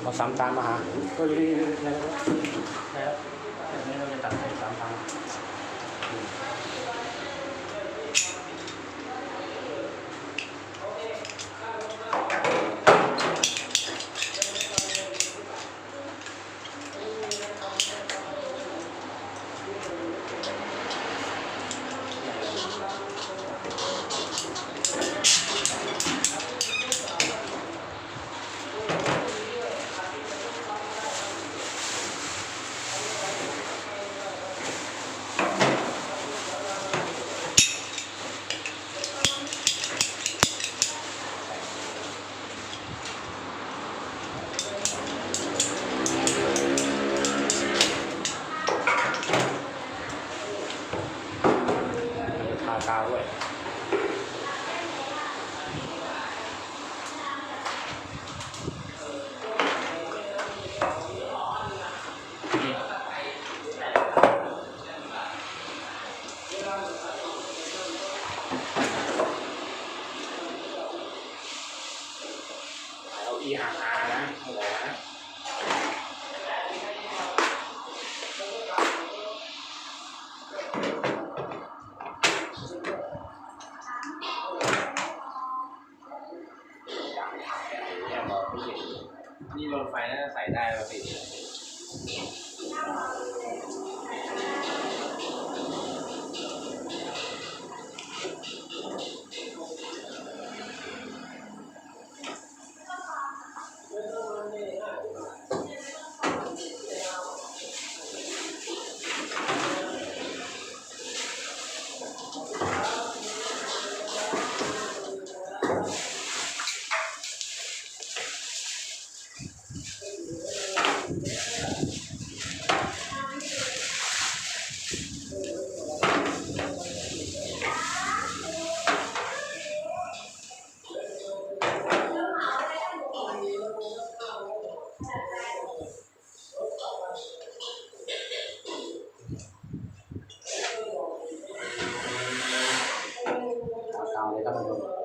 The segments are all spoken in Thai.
เอาสามตามมาหาก็อยู่นี่ๆๆนะครับแล้วแบบนี้เราจะตัดใส่สามทา งกาวด้วยเอาอีหางอานะ นะเนี่ยมองไม่เห็นนี่โดนไฟน่าจะใส่ได้ปกติ สิทากาวเลยครับท่านผู้ชม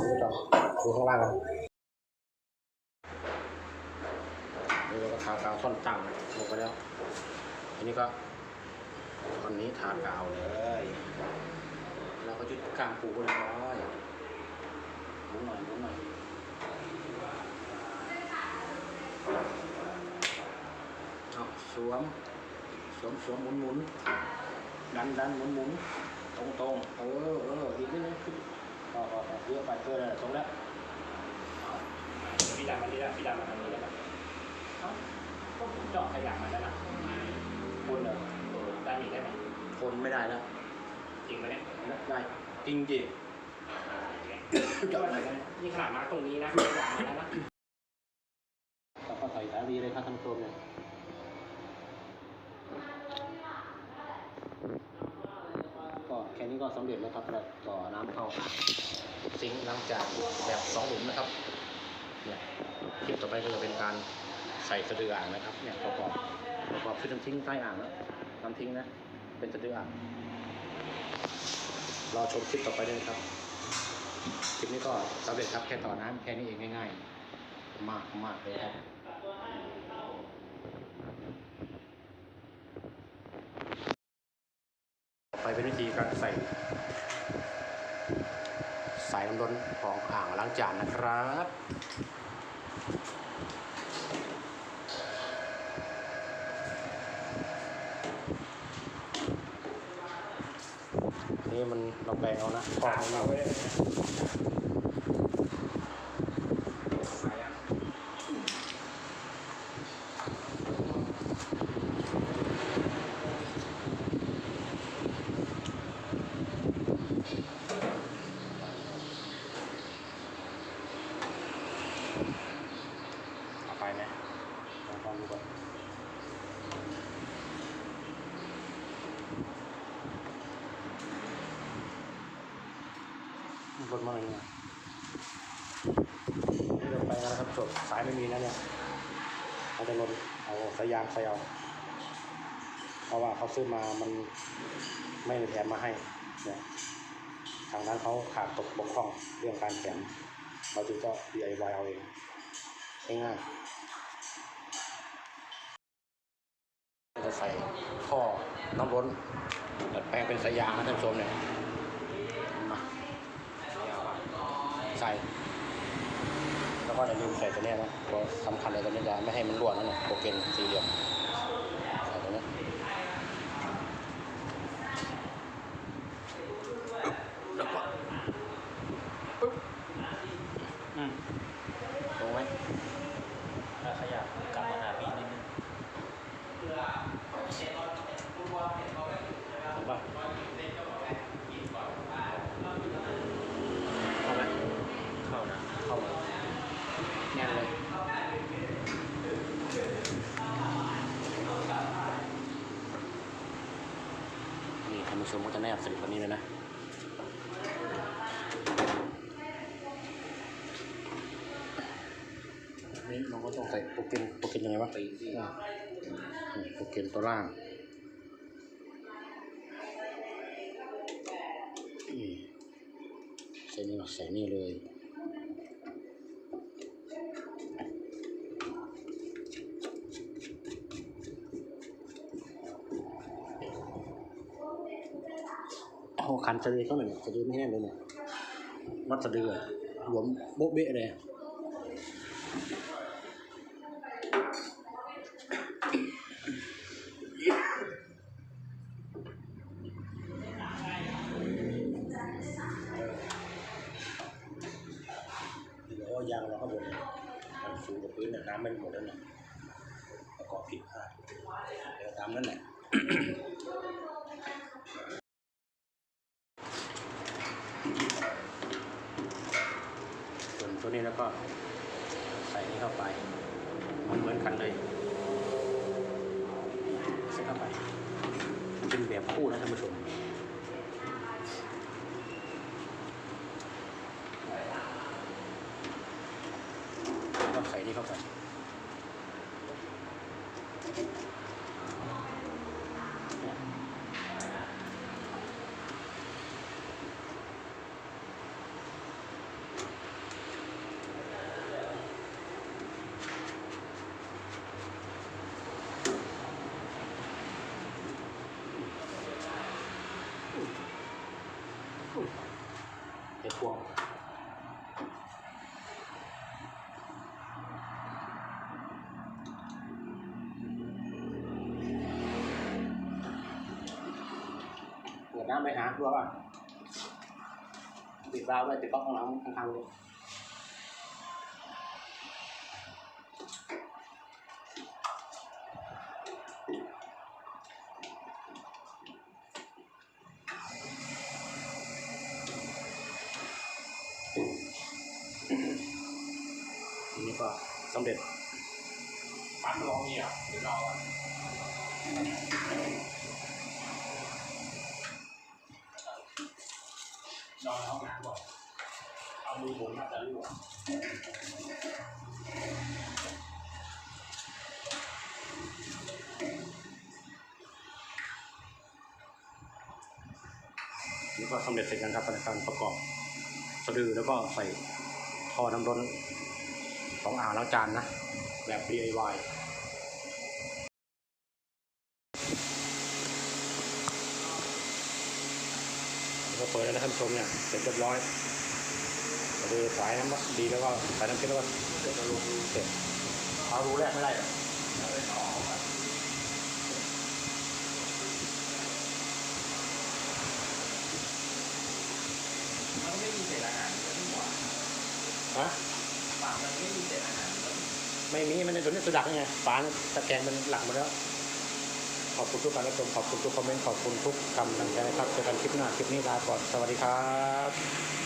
ดูต่อ ดูข้างล่างนนี่เราก็ทากาวท่อนตั้งลงไปแล้วทีนี้ก็ตอนนี้ทากาวเลยแล้วก็จุดกลางปูเรียบร้อยหมุนหน่อยหมุนหน่อยเอาสวมสวมสวมหมุนหมุนดันดันหมุนหมุนตรงตรงเออเอออีกนิดนึงขึ้นต่อต่ออเยอะไปเกินแล้วตรงแล้วเอาพี่ดันมาที่ละ พี่ดันมาทางนี้แล้วกันเอ้าก็ผมเจาะขยะมาแล้วนะคนเหรอเออได้อีกได้ไหมคนไม่ได้แล้ว จริงปะเนี่ยได้จริงจริงจอดไหนกันนี่ขนาดมาตรงนี้นะไม่ได้มาแล้วนะเราก็ใส่สายวีเลยครับท่านผู้ชมเนี่ยก็แค่นี้ก็สำเร็จแล้วครับเราต่อน้ำเข้าซิงค์ล้างจานแบบสองหลุมนะครับเนี่ย คลิปต่อไปก็จะเป็นการใส่สะดืออ่างนะครับเนี่ยประกอบประกอบคือน้ำทิ้งใต้อ่างแล้วน้ำทิ้งนะ เป็นสะดืออ่างรอชมคลิปต่อไปด้วยครับคลิปนี้ก็สำเร็จครับแค่ต่อน้ำแค่นี้เองง่ายๆ มากมากเลยครับไปเป็นวิธีการใส่สายน้ำร้อนของอ่างล้างจานนะครับ นี่มันเราแปลงเอานะกล่องมัน ไหมลองฟังดูก่อนรถมาอะไรเงี้ยเดินไปกันนะครับจบสายไม่มีนะเนี่ยเขาจะลนเอาสายยางใส่เอา เพราะว่าเขาซื้อมามันไม่ได้แถมมาให้เนี่ยทางนั้นเขาขาดตกบกพร่องเรื่องการแถมเราจึงก็ DIY เอาเอง ง่ายๆจะใส่ท่อน้ำร้นดัดแปลงเป็นสายยางนะท่านผู้ชมเนี่ยใส่แล้วก็อย่าลืมใส่ตัวนี้นะตัวสำคัญเลยตัวนี้จะไม่ให้มันรั่วนั่นแหละโปรเกนสี่เหลี่ยมใส่ตัวนี้แล้วก็ปึ๊บอืมตรงไหม ถ้าขยับกลับมาหาพี่นิดนึง ถูกป่ะ เข้าไหม เข้านะ เข้าเลยแน่นเลย นี่ท่าน ผู้ชมก็จะแนบสนิทแบบนี้เลยนะนี่เราก็ต้องใส่โปรแกรมโปรแกรมยังไงวะตีที่อ่านี่โปรแกรมตัวล่างอืมใส่นี่ใส่นี่เลย เอาขันสะดือเขาหน่อยสะดือไม่แน่นเลยเนี่ยวัดสะดือหลวมโบ๊ะเบ๊ะเลยยวยางเราข้างบนเนี่ยมันสูงกว่าพื้นเนี่ยน้ำไม่หมดแล้วเนี่ยประกอบผิดพลาดเดี๋ยวตามนั้นแหละ ใส่นี่เข้าไปเหมือนเหมือนกันเลยใส่เข้าไปมันเป็นแบบคู่นะท่านผู้ชมก็ใส่นี่เข้าไป เดี๋ยวพวงเปิดน้ำไปหาตัวป่ะปิดวาล์วไว้ติด ก๊อกข้างหลังข้างๆเลยทีนี้ก็สำเร็จปั๊มลองเนี่ยเดี๋ยวรอก่อนรอในห้องน้ำก่อนเอามือผมน่าจะรั่วนี่ก็สำเร็จเสร็จกันครับในการประกอบสะดือแล้วก็ใส่ท่อน้ำร้อน ของอ่างล้างจานนะ แบบ DIY แล้วก็เปิดแล้วนะท่านผู้ชมเนี่ยเสร็จเรียบร้อยสะดือสายน้ำดีแล้วก็สายน้ำเพชรแล้วก็เสร็จแล้วลงรูเสร็จเอารูแรกไม่ได้หรอมันไม่มีเศษอาหารเลยที่หัวฮะปาก มันไม่มีเศษอาหารเลยไม่มีมันในตัวนี้ตัวดักไงฝาตะแกรงมันหลักหมดแล้ว ขอบคุณทุกการรับชมขอบคุณทุกคอมเมนต์ขอบคุณทุกคำลังใจนะครับเจอกันคลิปหน้าคลิปนี้ลาก่อนสวัสดีครับ